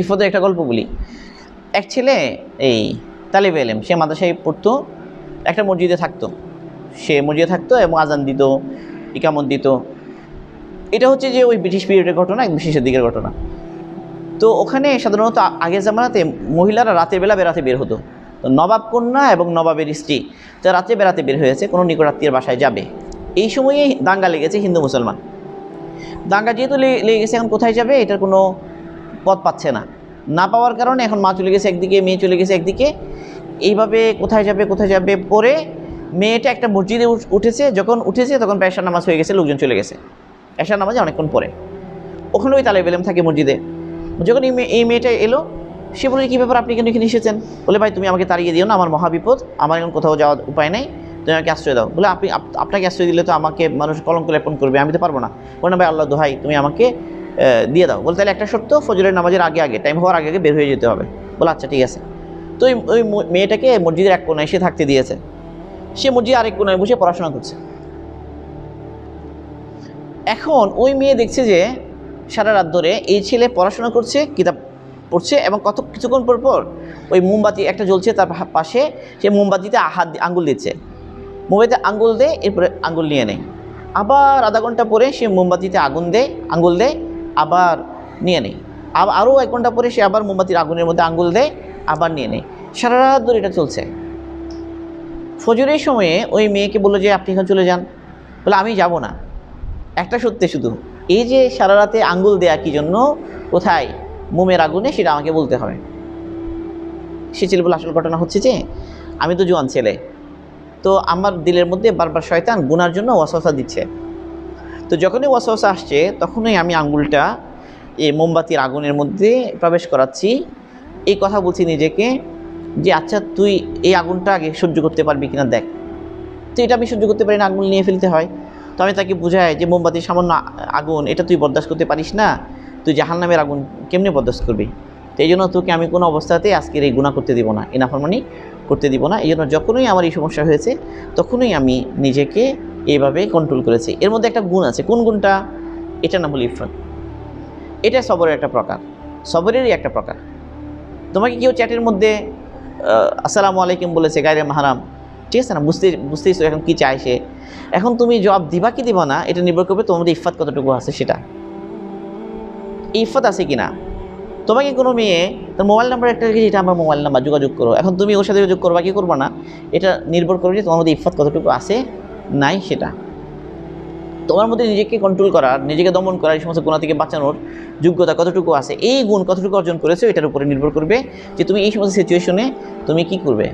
ইফতের একটা গল্প বলি। এক ছেলে, এই তালিব এলেম, সে মাদ্রাসায় পড়তো, একটা মসজিদে থাকতো। সে মসজিদে থাকতো এবং আজান দিত, ইকামত দিত। এটা হচ্ছে যে ওই ব্রিটিশ পিরিয়ডের ঘটনা একদম শেষের দিকের ঘটনা। তো ওখানে সাধারণত আগের জামানাতে মহিলারা রাতের বেলা বেড়াতে বের হতো। তো নবাব কন্যা এবং নবাবের স্ত্রী তো রাতে বেড়াতে বের হয়েছে, কোনো নিকটাত্মীয় বাসায় যাবে। এই সময়েই দাঙ্গা লেগেছে হিন্দু মুসলমান। দাঙ্গা যেহেতু লেগে গেছে, এখন কোথায় যাবে? এটার কোনো পথ পাচ্ছে না। না পাওয়ার কারণে এখন মা চলে গেছে একদিকে, মেয়ে চলে গেছে একদিকে। এইভাবে কোথায় যাবে কোথায় যাবে পরে মেয়েটা একটা মসজিদে উঠ- উঠেছে, যখন উঠেছে তখন প্যাশার নামাজ হয়ে গেছে, লোকজন চলে গেছে। এশার নামাজে অনেকক্ষণ পরে। ওখানে ওই তালে এলেম থাকে মসজিদে। যখন এই এই মেয়েটা এলো, সে বলে, কী ব্যাপার? আপনি কেন এখানে এসেছেন? বলে, ভাই, তুমি আমাকে তাড়িয়ে দিও না, আমার মহাবিপদ আমার এখন কোথাও যাওয়ার উপায় নেই। তুমি আমাকে আশ্রয় দাও। বলে, আপনি, আপ- আপনাকে আশ্রয় দিলে তো আমাকে মানুষ কলঙ্ক লেপন করবে, আমি তো পারব না। বলে, না ভাই আল্লাহ দোহাই, তুমি আমাকে দিয়ে দাও। বলে, তাহলে একটা শর্ত, ফজরের নামাজের আগে আগে টাইম হওয়ার আগে আগে বের হয়ে যেতে হবে। বলে আচ্ছা ঠিক আছে। তো ওই ওই মেয়েটাকে মসজিদের এক কোনায় সে থাকতে দিয়েছে। সে মসজিদে আরেক কোনায় বসে পড়াশোনা করছে। এখন ওই মেয়ে দেখছে যে, সারা রাত ধরে এই ছেলে পড়াশোনা করছে, কিতাব পড়ছে এবং কত, কিছুক্ষণ পর পর ওই মোমবাতি একটা জ্বলছে তার পাশে। সে মোমবাতিতে হাত আঙ্গুল দিচ্ছে। মোমবাতিতে আঙ্গুল দেয়, এরপরে আঙ্গুল নিয়ে নেয়। আবার আধা ঘণ্টা পরে সে মোমবাতিতে আগুন দেয়, আঙ্গুল দেয় আবার নিয়ে নেই। আরও এক ঘণ্টা পরে সে আবার মোমবাতির আগুনের মধ্যে আঙ্গুল দেয়, আবার নিয়ে নেয়। সারা রাত ধরে এটা চলছে। ফজরের সময়ে ওই মেয়েকে বলল যে, আপনি এখানে চলে যান। বলে, আমি যাব না। একটা সত্যি শুধু, এই যে সারা রাতে আঙ্গুল দেয়া কি জন্য, কোথায় মোমের আগুনে, সেটা আমাকে বলতে হবে। সে ছেলে বলে আসল ঘটনা হচ্ছে যে, আমি তো জোয়ান ছেলে। তো আমার দিলের মধ্যে বারবার শয়তান গুনার জন্য ওয়াসওয়াসা দিচ্ছে। তো যখনই ওয়াসওয়াসা আসছে, তখনই আমি আঙ্গুলটা এই মোমবাতির আগুনের মধ্যে প্রবেশ করাচ্ছি। এই কথা বলছি নিজেকে যে আচ্ছা তুই এই আগুনটা আগে সহ্য করতে পারবি কিনা দেখ। তো এটা আমি সহ্য করতে পারি না আঙুল নিয়ে ফেলতে হয়। তো আমি তাকে বুঝাই যে, মোমবাতির সামান্য আগুন, এটা তুই বরদাস্ত করতে পারিস না। তুই জাহান নামের আগুন কেমনি বরদাস্ত করবি? তো এই জন্য তোকে আমি কোনো অবস্থাতেই আজকের এই গুণা করতে দিব না এই নাফরমানি করতে দিব না। এই জন্য যখনই আমার এই সমস্যা হয়েছে, তখনই আমি নিজেকে এইভাবে কন্ট্রোল করেছে। এর মধ্যে একটা গুণ আছে। কোন গুণটা? এটা নাম হল ইফরত এটা সবরের একটা প্রকার। সবরেরই একটা প্রকার। তোমাকে কেউ চ্যাটের মধ্যে আসসালামু আলাইকুম বলেছে গাইরে মাহারাম। ঠিক আছে না? বুঝতে বুঝতেইছো এখন কী চায় সে? এখন তুমি জবাব দিবা কি দিবা না, এটা নির্ভর করবে তোমাদের ইফাত কতটুকু আছে সেটা। ইফাত আছে কি না তোমাকে কোনো মেয়ে, তার মোবাইল নাম্বার একটা রেখেছে এটা আমার মোবাইল নাম্বার যোগাযোগ করো। এখন তুমি ওর সাথে যোগাযোগ করবা, কি করবা না? এটা নির্ভর করবে যে তোমার মধ্যে ইফাত কতটুকু আছে নাই সেটা। তোমার মধ্যে নিজেকে কন্ট্রোল করার নিজেকে দমন করার এই সমস্ত গুণা থেকে বাঁচানোর যোগ্যতা কতটুকু আছে, এই গুণ কতটুকু অর্জন করেছ, এটার উপরে নির্ভর করবে যে তুমি এই সমস্ত সিচুয়েশনে তুমি কি করবে।